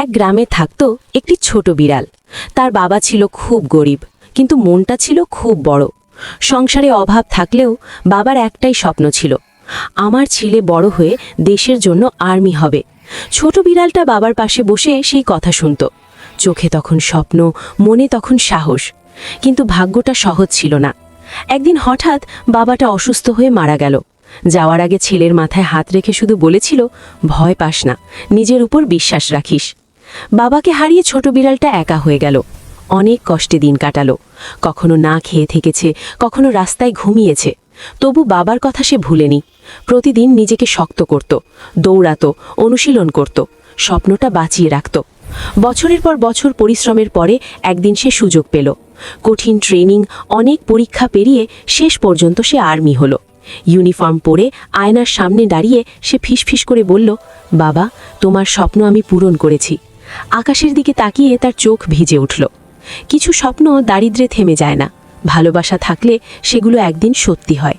এক গ্রামে থাকত একটি ছোট বিড়াল। তার বাবা ছিল খুব গরিব, কিন্তু মনটা ছিল খুব বড়। সংসারে অভাব থাকলেও বাবার একটাই স্বপ্ন ছিল, আমার ছেলে বড় হয়ে দেশের জন্য আর্মি হবে। ছোট বিড়ালটা বাবার পাশে বসে সেই কথা শুনত। চোখে তখন স্বপ্ন, মনে তখন সাহস, কিন্তু ভাগ্যটা সহজ ছিল না। একদিন হঠাৎ বাবাটা অসুস্থ হয়ে মারা গেল। যাওয়ার আগে ছেলের মাথায় হাত রেখে শুধু বলেছিল, ভয় পাস না, নিজের উপর বিশ্বাস রাখিস। বাবাকে হারিয়ে ছোট বিড়ালটা একা হয়ে গেল। অনেক কষ্টে দিন কাটালো। কখনো না খেয়ে থেকেছে, কখনো রাস্তায় ঘুমিয়েছে। তবু বাবার কথা সে ভুলেনি। প্রতিদিন নিজেকে শক্ত করত, দৌড়াতো, অনুশীলন করত, স্বপ্নটা বাঁচিয়ে রাখত। বছরের পর বছর পরিশ্রমের পরে একদিন সে সুযোগ পেল। কঠিন ট্রেনিং, অনেক পরীক্ষা পেরিয়ে শেষ পর্যন্ত সে আর্মি হলো। ইউনিফর্ম পরে আয়নার সামনে দাঁড়িয়ে সে ফিসফিস করে বলল, বাবা, তোমার স্বপ্ন আমি পূরণ করেছি। আকাশের দিকে তাকিয়ে তার চোখ ভিজে উঠল। কিছু স্বপ্ন দারিদ্রে থেমে যায় না। ভালোবাসা থাকলে সেগুলো একদিন সত্যি হয়।